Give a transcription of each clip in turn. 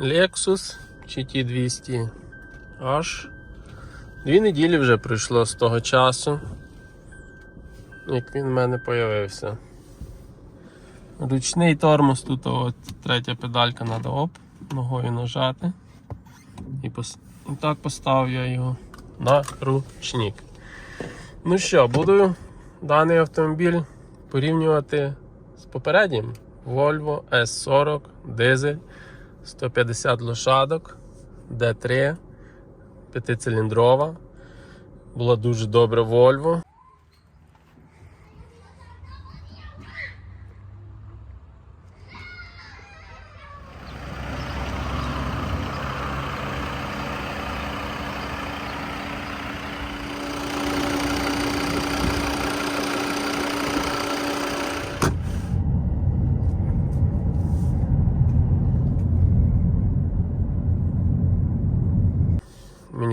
Lexus GT200 H. Дві неділі вже пройшло з того часу, як він в мене появився. Ручний тормоз, тут от третя педалька треба оп, ногою нажати. І, пос... і так поставив я його на ручник. Ну що, буду даний автомобіль порівнювати з попереднім Volvo S40 дизель 150 лошадок D3 п'ятициліндрова. Була дуже добра Volvo.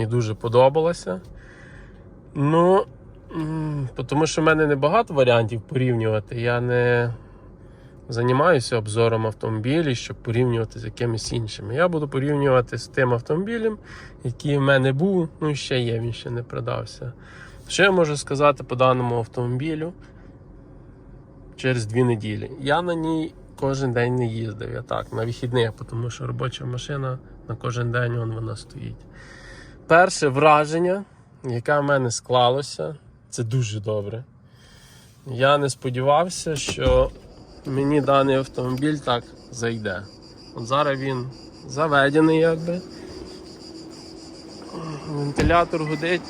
Мені дуже подобалося. Ну, тому що в мене не багато варіантів порівнювати. Я не займаюся обзором автомобілів, щоб порівнювати з якимись іншими. Я буду порівнювати з тим автомобілем, який в мене був, ну і ще є, він ще не продався. Що я можу сказати по даному автомобілю через дві неділі? Я на ній кожен день не їздив. Я так, на вихідних, тому що робоча машина на кожен день вон вона стоїть. Перше враження, яке в мене склалося, це дуже добре. Я не сподівався, що мені даний автомобіль так зайде. От зараз він заведений якби. Вентилятор гудить,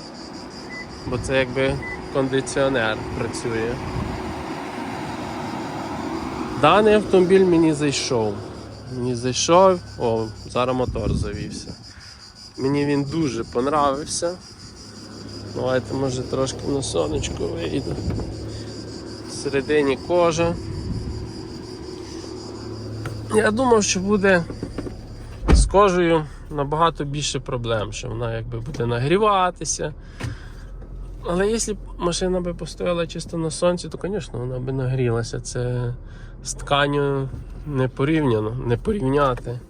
бо це якби кондиціонер працює. Даний автомобіль мені зайшов. Мені зайшов, о, зараз мотор завівся. Мені він дуже понравився. Давайте може трошки на сонечко вийду. Всередині кожа. Я думав, що буде з кожею набагато більше проблем, що вона якби буде нагріватися. Але якщо б машина би постояла чисто на сонці, то, звісно, вона би нагрілася. Це з тканю не порівняно, не порівняти.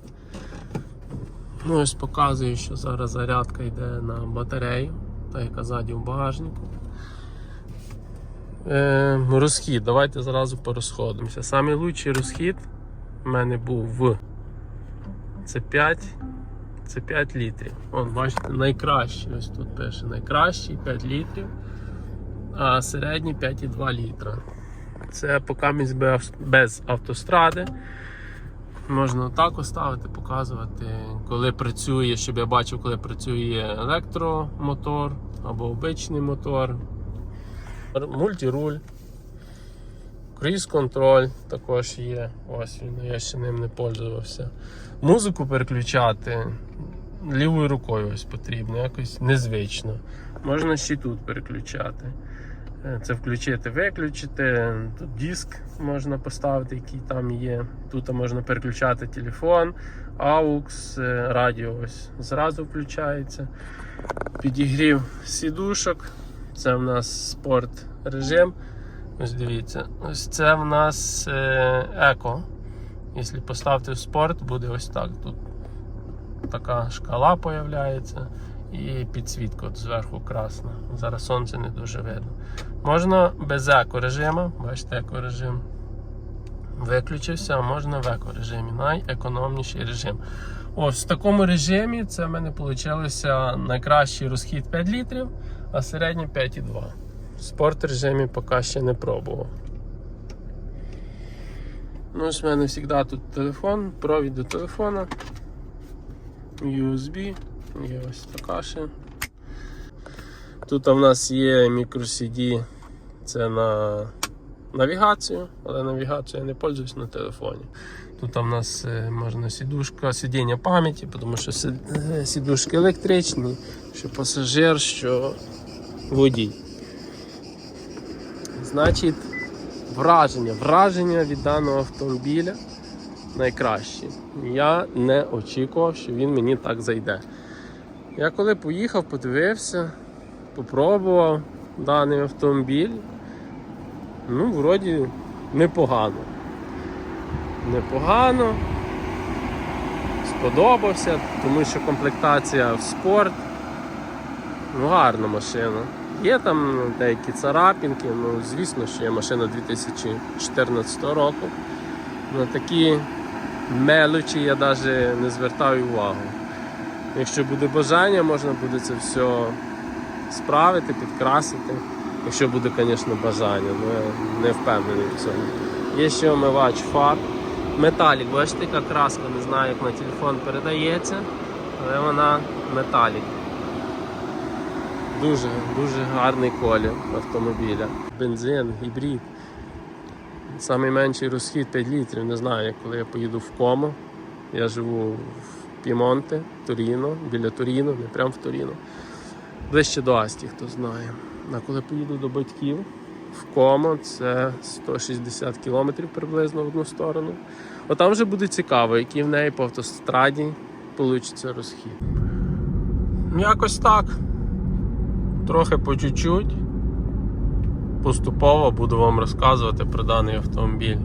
Ну, ось показую, що зараз зарядка йде на батарею, та яка ззаді в багажнику. Е, розхід, давайте зразу порозходимося. Лучший розхід в мене був в це 5, це 5 літрів. Вон, бачите, найкращий, ось тут пише найкращий 5 літрів, а середній 5,2 літра. Це поки без- без автостради. Можна так оставити, показувати, коли працює, щоб я бачив, коли працює електромотор або обичний мотор. Мультируль. Круїз контроль також є. Ось він, я ще ним не пользувався. Музику переключати лівою рукою ось потрібно, якось незвично. Можна ще тут переключати. Е, Це включити, виключити. Тут диск можна поставити, який там є. Тут можна переключати телефон, AUX, е, радіо ось зразу включається. Підігрів сідушок. Це в нас спорт режим. Ось дивіться, ось це в нас е, еко. Якщо поставити в спорт, буде ось так. Тут така шкала появляється і підсвітка от зверху красна. Зараз сонце не дуже видно. Можна без еко режиму, бачите, еко режим виключився, а можна в еко режимі, найекономніший режим. Ось в такому режимі це в мене вийшло найкращий розхід 5 літрів, а середній 5,2. В спорт режимі поки ще не пробував. Ну, ось в мене завжди тут телефон, провід до телефона, USB, є ось така ще. Тут в нас є microCD, це на навігацію, але навігацію я не пользуюсь на телефоні. Тут в нас е, можна сідушка, сидіння пам'яті, тому що е, сідушки електричні, що пасажир, що водій. Значить, враження, враження від даного автомобіля найкращі. Я не очікував, що він мені так зайде. Я коли поїхав, подивився, попробував даний автомобіль. Ну, вроді непогано. Непогано. сподобався, тому що комплектація в спорт. Ну, гарна машина. Є там деякі царапінки, ну звісно, що є машина 2014 року. На такі мелочі я навіть не звертаю увагу. Якщо буде бажання, можна буде це все справити, підкрасити. Якщо буде, звісно, бажання, ну я не впевнений в цьому. Є ще омивач фар. Металік, бачите, яка краска, не знаю, як на телефон передається, але вона металік. Дуже, дуже гарний колір автомобіля. Бензин, гібрид. Самий менший розхід 5 літрів. Не знаю, коли я поїду в Комо. Я живу в Пімонте, Торіно, біля Торіно, не прямо в Торіно. Ближче до Асті, хто знає. А коли поїду до батьків в Комо, це 160 кілометрів приблизно в одну сторону. От там вже буде цікаво, який в неї по автостраді вийде розхід. Якось так. Трохи по чуть-чуть. Поступово буду вам розказувати про даний автомобіль.